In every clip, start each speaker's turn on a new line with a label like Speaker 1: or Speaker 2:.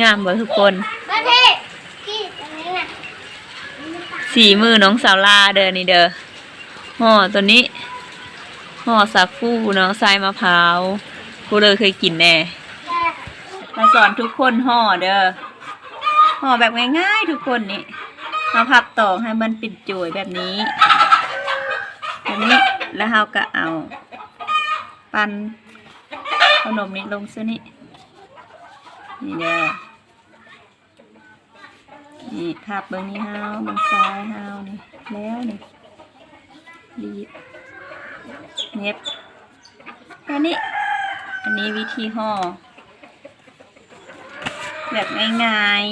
Speaker 1: งามบ่ทุกคน
Speaker 2: ประเทศที่ตรงนี้น่ะ
Speaker 1: สีมือน้องสาวลาเด้อนี่เด้อห่อตัวนี้ห่อสาคูเนาะทรายมะพร้าวกูเลยเคยกินแน่ มาสอนทุกคนห่อเด้อห่อแบบง่ายๆทุกคนนี่มาพับต่อให้มันปิดจุยแบบนี้แบบนี้แล้วเราก็เอา ปันขนมนี้ลงซะนี่ นี่เด้อนี่ทับเบอร์นี้เฮาเบอร์ซ้ายเฮานี่แล้วนี่ดีเน็บแค่นี้ อันนี้วิธีห่อแบบง่าย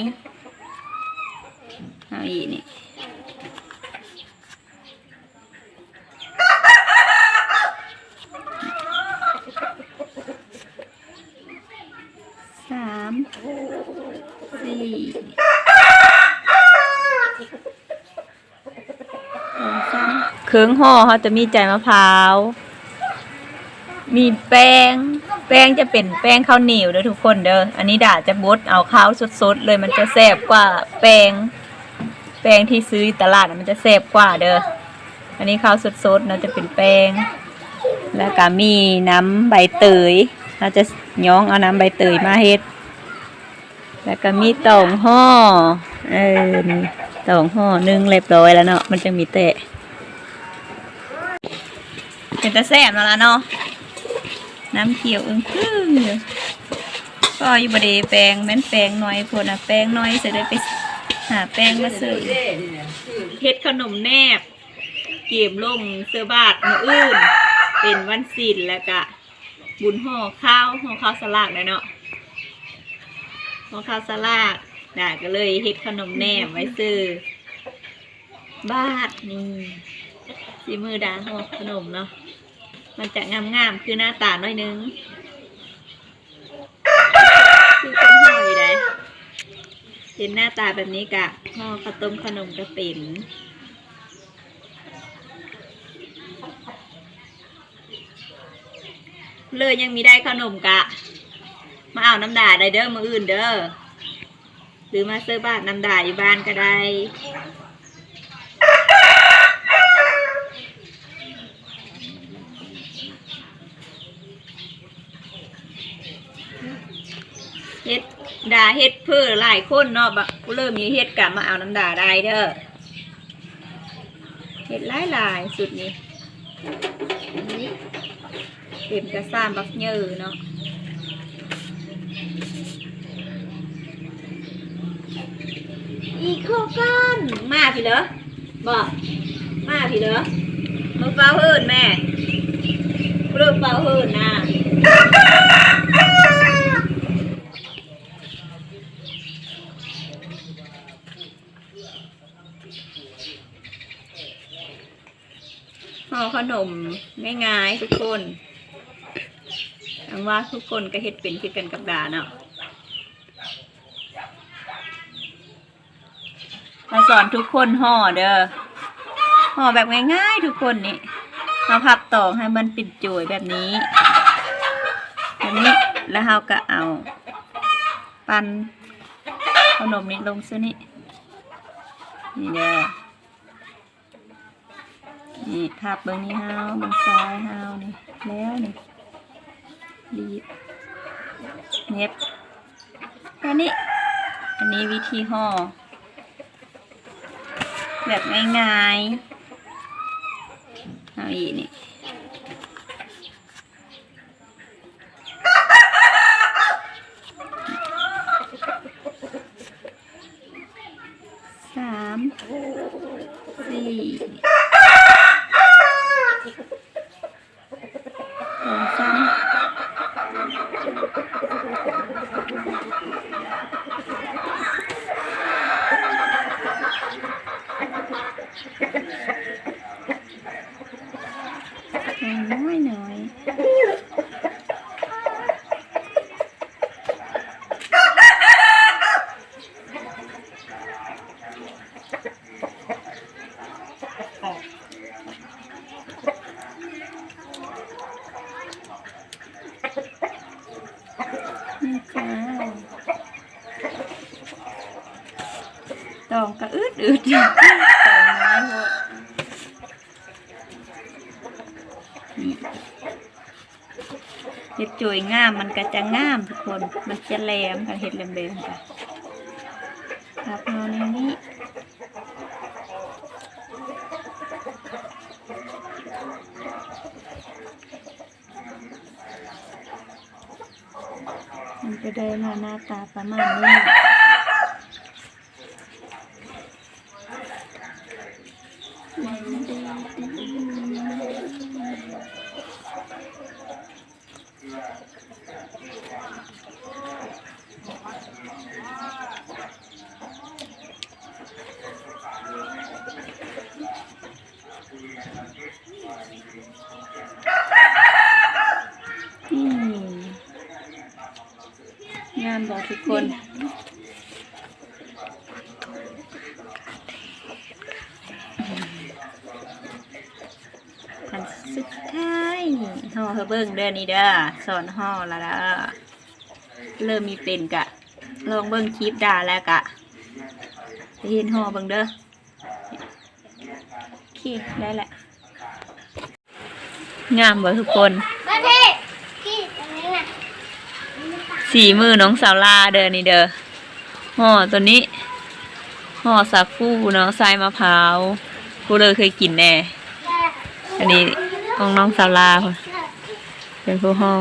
Speaker 1: ๆเอาอีกนี่ สามี่เครื่องห่อเขาจะมีใจมะพร้าว มีแป้ง แป้งจะเป็นแป้งข้าวเหนียวเด้อทุกคนเด้อ อันนี้ด่าจะบดเอาข้าวสดๆเลยมันจะแซ่บกว่าแป้ง แป้งที่ซื้อตลาดน่ะมันจะแซ่บกว่าเด้อ อันนี้ข้าวสดๆเนาะจะเป็นแป้ง แล้วก็มีน้ำใบเตยเราจะย้องเอาน้ำใบเตยมาเฮ็ด แล้วก็มีตองห่อเออนี่ตองห่อนึ่งเรียบร้อยแล้วเนาะมันจะมีเตะเป็นตะแซ่บแล้วล่ะเนาะน้ำเขียวอึ้งครึ่งอก็อยู่บดีแปลงแม่นแปลงน้อยพวกนะแปลงน้อยจะได้ไปหาแป้งมาซื้อเฮ็ดขนมแนบ เก็บลงเสื้อบาทมืออื่น เป็นวันศิลแล้วก็บุญห่อข้าวห่อข้าวสลากเลยเนาะ ห่อข้าวสลากด่าก็เลยเฮ็ดขนมแนบไว้ซื้อบาทนี่สีมือด่าห่อขนมเนาะมันจะงามๆคือหน้าตาหน่อยนึงคือคนห่ออยู่ได้เห็นหน้าตาแบบนี้กะห่อข้าวต้มขนมกระปิ่นเลยยังมีได้ขนมกะ มาเอาน้ำด่าได้เด้อมืออื่นเด้อหรือมาซื้อบ้านน้ำด่าอยู่บ้านก็ได้เฮ็ดดาเฮ็ดเพื่อหลายคนเนาะบะกูเริ่มมีเฮ็ดกลับมาเอาน้ำดาได้เด้อเฮ็ดหลายหลายสุดนี้เต็มกระซ่าบักเยอเนาะ อีกโคกันมาพี่เหรอบอกมาพี่เหรอมาเฝ้าเฮินแม่กูเริ่มเฝ้าเฮินนะห่อขนมง่ายๆทุกคนหวังว่าทุกคนก็เฮ็ดเป็นคือกันกับดาเนาะ มาสอนทุกคนห่อเด้อห่อแบบง่ายๆทุกคนนี่มาพับต่อให้มันปิดจุยแบบนี้แบบนี้แล้วเราก็เอา ปันขนมนี้ลงซะนี่นี่เด้อนี่ทับเบอร์นี้เฮาเบอร์ซ้ายเฮานี่แล้วนี่ดีดเน็บแค่นี้อันนี้วิธีห่อ แบบง่ายๆเอาอีกนี่สามสี่สองสามน้อยหน่อย องก็อึดอึดตองน้อยโหดนี่ เห็ดจุยงามมันก็จะงามทุกคน มันจะแหลมค่ะเห็ดแหลมๆค่ะครับเอาในนี้มันจะได้มาหน้าตาประมาณนี้ อืมงามบอกทุกคน อัน สุดท้ายห่อเฮาเบิ่งเด้อนี่เด้อสอนห่อและเด้อเริ่มมีเป็นกะ ลองเบิ่งคลิปด่าแล้วกะไปเห็นห่อเบิ่งเด้อโอเคได้แหละงามบ่ทุกคน
Speaker 2: มาพี่พี่ตรงนี้น่ะ
Speaker 1: สีมือน้องสาวลาเด้อนี่เด้อห่อตัวนี้ห่อสักฟูเนาะทรายมะพร้าวกูเลยเคยกินแน่อันนี้ ของน้องสาวลาค่ะเป็นผู้ห่อ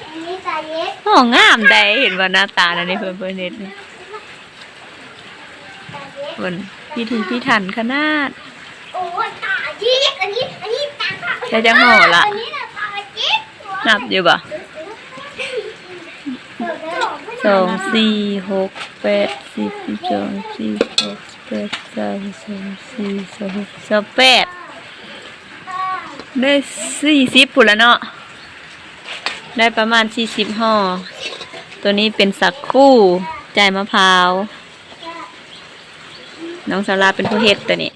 Speaker 2: อันนี้ตาเย็ด
Speaker 1: ห่องามได้เห็นว่าหน้าตาแล้วนี่เพิ่นเพิ่นเฮ็ดนี่
Speaker 2: ตาเย็ด
Speaker 1: เพิ่นพี่ถึงพี่ทันขนาด
Speaker 2: โอ้ยตาเย็ดอันนี้อันนี้ตา
Speaker 1: แล้วจะห่อละ
Speaker 2: อันนี้น่ะตาเย็ด
Speaker 1: นับอยู่บ่สองสี่หกแปดสิบสิบสองสี่หกแปดเก้าสองสี่สองหกสองแปด ได้สี่สิบพุ่นละเนาะได้ประมาณสี่สิบห่อ ตัวนี้เป็นสักคู่ใจมะพร้าว น้องสาราเป็นผู้เฮ็ดตัวนี้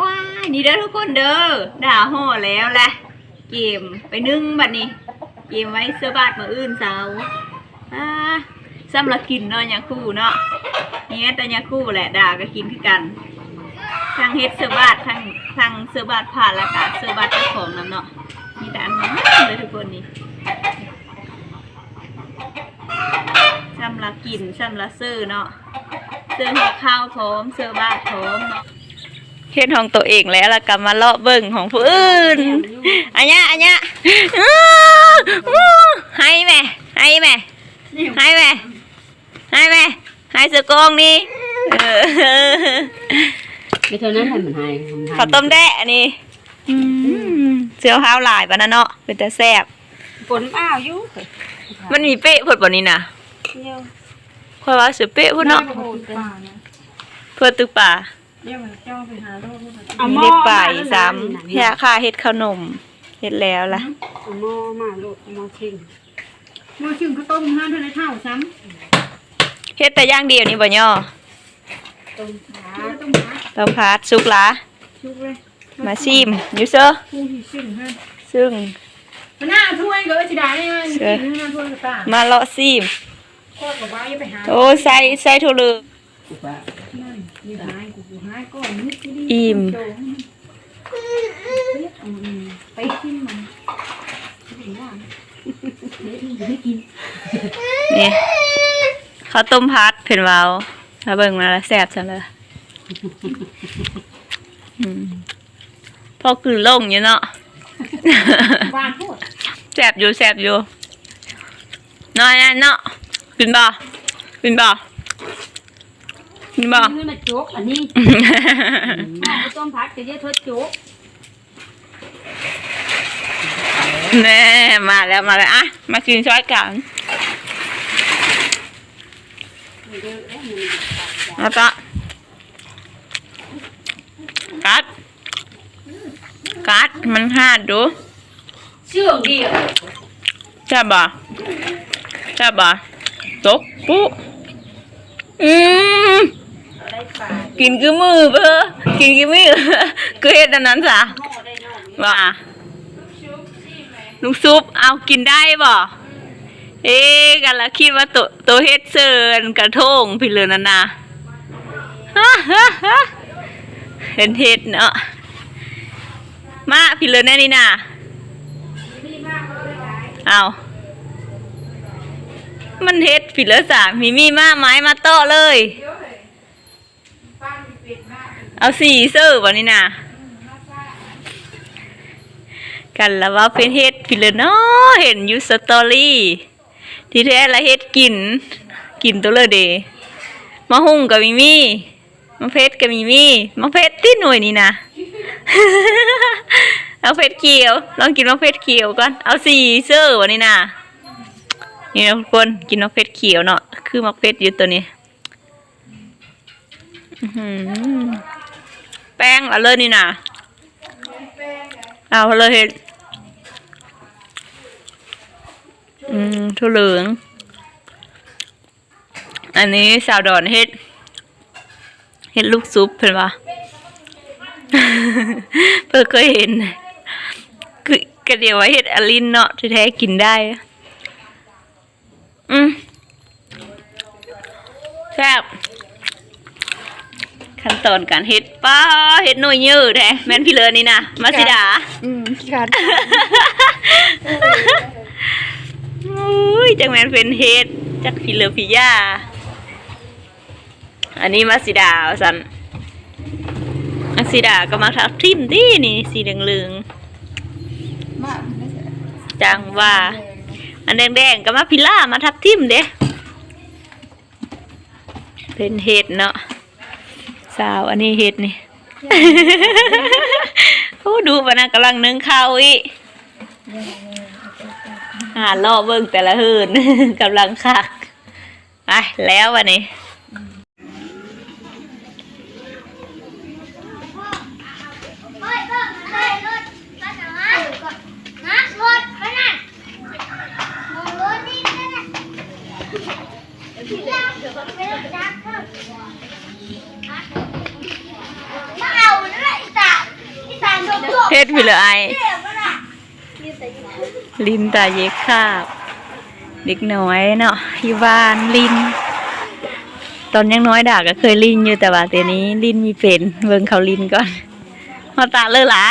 Speaker 1: ว้ายนี่เด้อทุกคนเด้อด่าห่อแล้วแหละเกมไปนึ่งบัดนี้ เกมไว้เสื้อบาดมืออื่นสาวอ่าสำหรับกินเนาะยาคู่เนาะเนี่ยแต่ยาคู่แหละด่าก็กินคือกัน ทางเฮ็ดเสือบาดทางทางเสือบาดผ่านแล้วก็เสือบาดเจ้าของนํเนาะมีแต่อันนั้นเลยทุกคนนี่สำหรับกินสำหรับซื้อเนาะเสื้อหัวข้าวพร้อมเสือบาทพร้อมเฮ็ดของตัวเองแล้วแล้วก็มาเลาะเบิ่งของผู้อื่นอันเนี้ยอันเนี้ยให้แม่ให้แม่ให้แม่ให้แม่ให้เสื้อกองนี่เออ
Speaker 3: ไม่เท่านั้นให้มันให้มันให้
Speaker 1: ข้าวต้มแดะอันนี้อืมเสื้อข้าวหลายปะนะเนาะเป็นแต่แซ่บ
Speaker 3: ฝนเปล่าอยู่
Speaker 1: มันมีเป๊ะพดบ่นี้นะ
Speaker 3: เดียว
Speaker 1: ค่อยว่าสิเป๊ะพุ่นเนาะเพื่อตึกป่า
Speaker 3: เอาห
Speaker 1: มี
Speaker 3: ม้อ
Speaker 1: เล็บป่า
Speaker 3: มา
Speaker 1: อีกซ้ำเฮ็ดค่าเฮ็ดขนมเฮ็ดแล้วล่ะ
Speaker 3: เอาหม้อมาลูกเอาหม้อชิง
Speaker 4: หม้อชึงข้าวต้มห้าเท่าไรเท่าซ้
Speaker 1: เฮ็ดแต่อย่างเดียวนี่บ่ย่อ
Speaker 3: ต้มขาำ
Speaker 4: ต้มผัด
Speaker 1: ต้มผัดสุกหลา
Speaker 4: ชุกเลย
Speaker 1: มาชิมอยู่เซอ
Speaker 4: คู่ที่ซึ่งฮะ
Speaker 1: ซึ่ง
Speaker 4: มันน่าถ้วยก็สิได้เนี่ย
Speaker 1: เชื่อ
Speaker 4: กินหน้าถ้วยก็ตา
Speaker 1: มาเลาะซิม
Speaker 4: โคตรกับว่าอย่าไปหา
Speaker 1: โอ้ใส่ใส่ทุลือ
Speaker 3: อุปะ
Speaker 4: นั่นอยู่หายกูกูหายก่อนนิดที่ดี
Speaker 1: อิ่ม
Speaker 4: โตอืมไปกินมันไม่ว่าเดี๋ยวอีกไม่กิน
Speaker 1: นี่ข้าวต้มผัดเพิ่นเว้า ถ้าเบิ่งมาแล้วแซ่บจังเลยอืมพอคือลงอยู่เนาะ
Speaker 4: หวานโคตร
Speaker 1: แซ่บอยู่แซ่บอยู่น้อยนั่นเนาะกินบ่กินบ่กินบ่
Speaker 3: นี่มาโจกอันนี้หม้อข้าวต้มผัดก็จะทดโจก
Speaker 1: แน่มาแล้วมาแล้วอะมากินช้อยกัน
Speaker 3: เดี๋ยวเอ๊ะมัน
Speaker 1: แล้วก็กัดกัดมันหาดดู
Speaker 3: เชื่องดีอะ
Speaker 1: ใช่บ่ใช่บ่ตกปุ๊อืม
Speaker 3: ได้ปลา
Speaker 1: กินคือมือเบ้อกินคือมือคือเฮ็ดอันนั้นซะ
Speaker 3: หม้อได้น้อง
Speaker 1: ว่าลูกซุปเอากินได้บ่เอ๊ะกันละคิดว่าตัวตัวเฮ็ดเซิร์นกระทงพี่เลยนั่นนะ
Speaker 3: เห็
Speaker 1: นเห็ดเนาะมาพี่เลยแน่นี่น่ะเอามันเห็ดพี่เลยสามมีมีมาไม้มาโตะเลย เอาสี่เซอร์บ่นี่น่ะกันแล้วว่าเป็นเห็ดพี่เลยเนาะเห็นยูสตอรี่ ที่แท้ละเห็ดกิน กินตัวเลยเดมะฮุ่งกับมีมี่ มะเพชรกับมีมี่มะเพชรที่หน่วยนี่นะเอาเพชรเขียวลองกินมะเพชรเขียวก่อนเอาสี่เซอร์วันนี้นะนี่นะทุกคนกินมะเพชรเขียวเนาะคือมะเพชรอยู่ตัวนี้แป้งเอาเลยนี่นะเอาเลยเห็ดอืมถั่วเหลืองอันนี้สาวดอนเฮ็ด เฮ็ดลูกซุปเพิ่นว่าเพิ่นเคยเห็น คือกระเดียวว่าเฮ็ดอลินเนาะที่แท้กินได้ อืมแซ่บขั้นตอนการเฮ็ดป้าเฮ็ดหน่วยยืดแท้แม่นพี่เลิศนี่นะมาสิดา
Speaker 4: อืมขาด
Speaker 1: อุ้ยจังแมนเป็นเฮดจักพี่เหลือพี่ย่า อันนี้มาสิดาสันมาสิดาก็มาทับทิมดีนี่สีเหลือง
Speaker 4: มา
Speaker 1: ๆจังว่า อันแดงๆก็มาพิล่ามาทับทิมเด้เป็นเห็ดเนาะสาวอันนี้เห็ดนี่ โอ้ดูปะนะกำลังนึ่งข้าวอีกหาล่อเบิ่งแต่ละหืนกำลังคักไปแล้ววันนี้
Speaker 2: เฮ้ยเฮ้ยเฮ้ยรถรถนะนะรถไปนั่นมองรถนี่นั่นน่ะพี่ลาเดี๋ยวไปรถจักรมาเอานั่นแหละอีตาอีตา โดนตัว
Speaker 1: เฮ็ดพี่เลไอ
Speaker 2: ลิน
Speaker 1: ตาเยคาบเด็กน้อยเนาะอยู่บ้านลิน ตอนยังน้อยด่าก็เคยลินอยู่แต่ว่าเดี๋ยวนี้ลินมีเป็นเบิ่งเขาลินก่อนมาตาเลยหล่ะ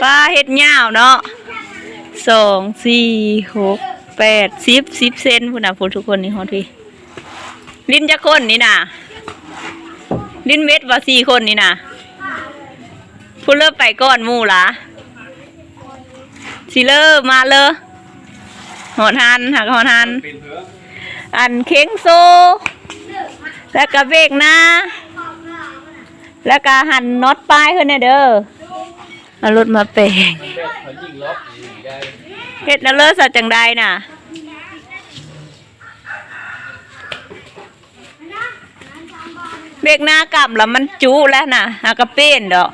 Speaker 1: ป้าเฮ็ดยาวเนาะสองสี่หกแปดสิบสิบเซนพุ่นนะพูดทุกคนนี่ฮอดพี่ลินจะคนนี่นะลินเม็ดว่าสี่คนนี่น่ะ พูดเริ่มไปก่อนหมู่ล่ะสิเลอมาเลยหอทันหักหอทัน อันเค้งโซ แล้วก็เบรกหน้า แล้วก็หันน็อตปลายขึ้นเนี่ยเด้อเอารถมาเปลงเฮ็ดแล้วเลิศสัจจังใดน่ะเบรกหน้ากลับแล้วมันจุแล้วน่ะหากระเป็นดอก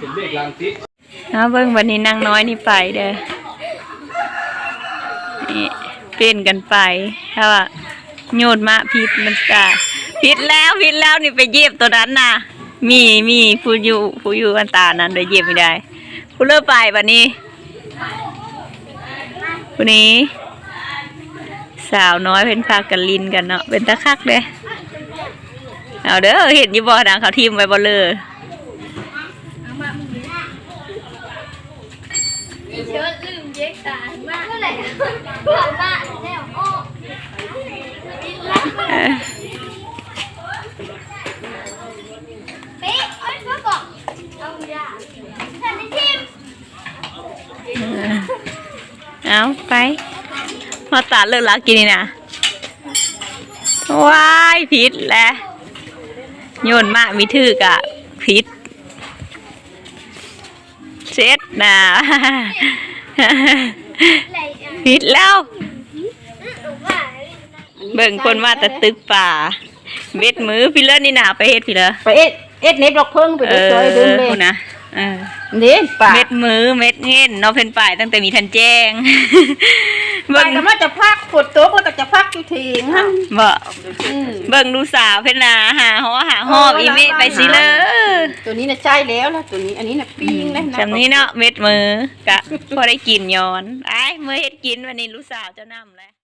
Speaker 5: เป็นเลขลังสิ
Speaker 1: นะเบิ่งวันนี้นางน้อยนี่ไปเด้อนี่เป็นกันไปถ้าว่าโยนมาผิดมันจะผิดแล้วผิดแล้วนี่ไปเย็บตัวนั้นน่ะมีมีผู้อยู่ผู้อยู่อันตานั้นเดี๋ยเย็บไม่ได้ผู้เลิกไปวันนี้ผู้นี้ สาวน้อยเป็นพากันลินกันเนาะเป็นตะคักเด้อเอาเด้อเห็นยู่บ่นะเขาทีมไว้บ่เลย
Speaker 2: เชิดลืมเย็กตาบ้านเมื่อ ไหร่เพื่อนบ้านแล้วโอ้อ
Speaker 1: เออ
Speaker 2: เป๊ะเอ้ยก็บอกเอาอย่าฉันได้ทิม
Speaker 1: เอาไปพอตาเลิกลักกินนี่นะว้ายผิดแหละโยนมากมีถือกะผิดเซ็ตนะ ผิดแล้ว
Speaker 2: ว่า
Speaker 1: เบิ่งคนมาแต่ตึกป่าเม็ดมือพี่เลิศนี่นาไปเฮ็ดพี่เลิศ
Speaker 4: ไปเอ็ดเอ็ดเน็ตดอกเพิ่งไป
Speaker 1: เอ
Speaker 4: ดู
Speaker 1: อ
Speaker 4: ซอยดึงเลย
Speaker 1: คุณนะเออ
Speaker 4: เด็ดป่า
Speaker 1: เม็ดมือเม็ดเงินเนาะเพิ่นป่ายตั้งแต่มีทันแจ้ง
Speaker 4: ไป
Speaker 1: เบิ่ง
Speaker 4: ก็มาจะพักฝนตกแล้วก็จะพักอยู่ทีงฮะ
Speaker 1: บ่
Speaker 4: อืม
Speaker 1: เบิ่งดูสาวเพิ่นน่ะหาหอหาหอบอีเมะไปสิเลย
Speaker 4: ตัวนี้น่ะใช่แล้วนะตัวนี้อันนี้น่ะปิ้งนะ
Speaker 1: จำนี้เนาะเม็ดมือกะพอได้กินย้อนไอ้ายมือเฮ็ดกินวันนี้ลูกสาวเจ้านำแล้ว